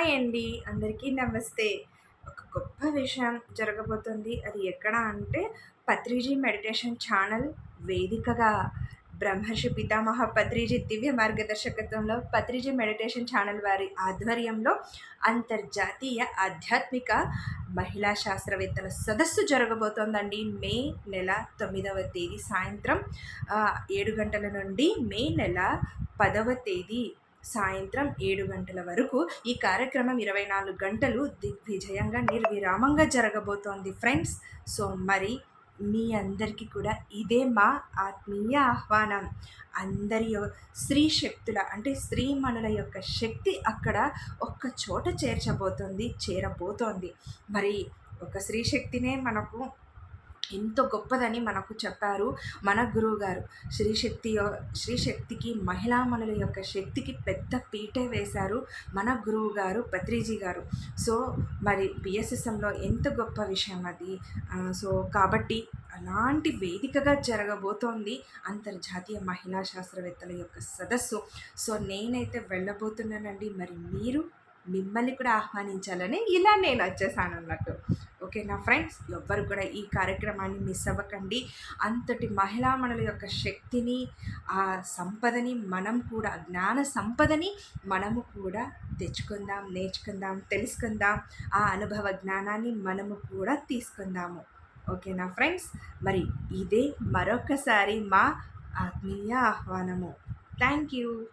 Hi అండి. అందరికీ నమస్తే. ఒక గొప్ప విషయం జరగబోతుంది. అది ఎక్కడ అంటే పత్రిజీ మెడిటేషన్ ఛానల్ వేదికగా బ్రహ్మర్షి పితామహ పత్రిజీ దివ్య మార్గదర్శకత్వంలో పత్రిజీ మెడిటేషన్ ఛానల్ వారి ఆధ్వర్యంలో అంతర్జాతీయ ఆధ్యాత్మిక మహిళా శాస్త్రవేత్తల సదస్సు జరగబోతోందండి. మే నెల తొమ్మిదవ తేదీ సాయంత్రం ఏడు గంటల నుండి మే నెల పదవ తేదీ సాయంత్రం ఏడు గంటల వరకు ఈ కార్యక్రమం ఇరవై నాలుగు గంటలు దిగ్విజయంగా నిర్విరామంగా జరగబోతోంది ఫ్రెండ్స్. సో మరి మీ అందరికీ కూడా ఇదే మా ఆత్మీయ ఆహ్వానం. అందరి స్త్రీ శక్తుల అంటే స్త్రీమణుల యొక్క శక్తి అక్కడ ఒక్క చోట చేర్చబోతోంది చేరబోతోంది. మరి ఒక స్త్రీ శక్తినే మనకు ఎంతో గొప్పదని మనకు చెప్పారు మన గురువు గారు శ్రీశక్తి శ్రీశక్తికి మహిళామణుల యొక్క శక్తికి పెద్ద పీటే వేశారు మన గురువు గారు పత్రిజీ గారు. సో మరి బిఎస్ఎస్ఎంలో ఎంత గొప్ప విషయం అది. సో కాబట్టి అలాంటి వేదికగా జరగబోతోంది అంతర్జాతీయ మహిళా శాస్త్రవేత్తల యొక్క సదస్సు. సో నేనైతే వెళ్ళబోతున్నానండి. మరి మీరు మిమ్మల్ని కూడా ఆహ్వానించాలని ఇలా నేను వచ్చేసాను అన్నట్టు. ఓకే నా ఫ్రెండ్స్ ఎవ్వరు కూడా ఈ కార్యక్రమాన్ని మిస్ అవ్వకండి. అంతటి మహిళా మణుల యొక్క శక్తిని ఆ సంపదని మనం కూడా జ్ఞాన సంపదని మనము కూడా తెచ్చుకుందాం నేర్చుకుందాం తెలుసుకుందాం. ఆ అనుభవ జ్ఞానాన్ని మనము కూడా తీసుకుందాము. ఓకేనా ఫ్రెండ్స్ మరి ఇదే మరొకసారి మా ఆత్మీయ ఆహ్వానము. Thank you.